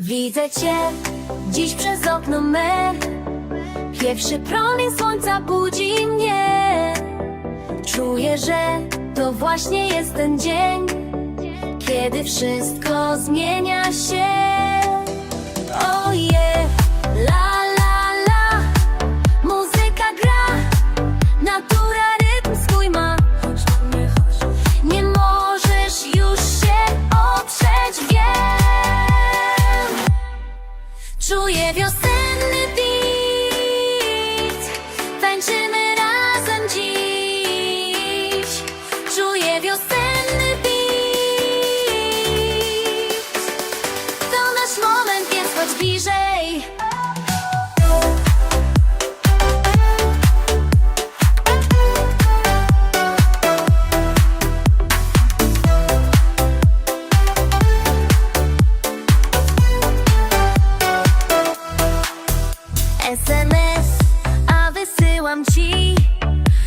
Widzę cię dziś przez okno me. Pierwszy promień słońca budzi mnie. Czuję, że to właśnie jest ten dzień Kiedy wszystko zmienia się Czuję wiosenny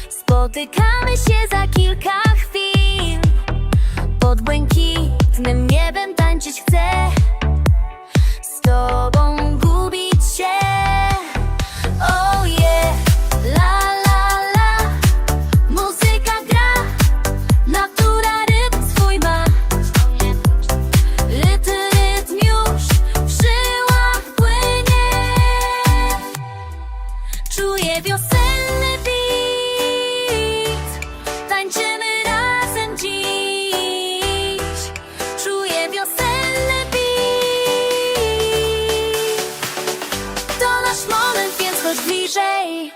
Spotykamy się za kilka chwil. Pod błękitnym niebem tańczyć chcę. Z tobą gubić się. Oh yeah, la la la. Muzyka gra. Natura rytm swój ma. Rytm, rytm już w Czuję wiosenny bliżej.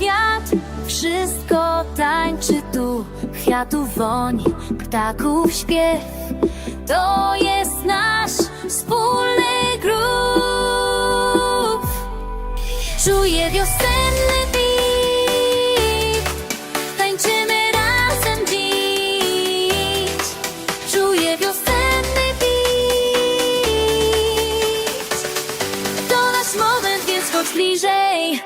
Wiatr, wszystko tańczy tu. Kwiatów woń, ptaków śpiew. To jest Czuję wiosenny beat Tańczymy razem dziś. Czuję wiosenny beat. To nasz moment, więc chodź bliżej.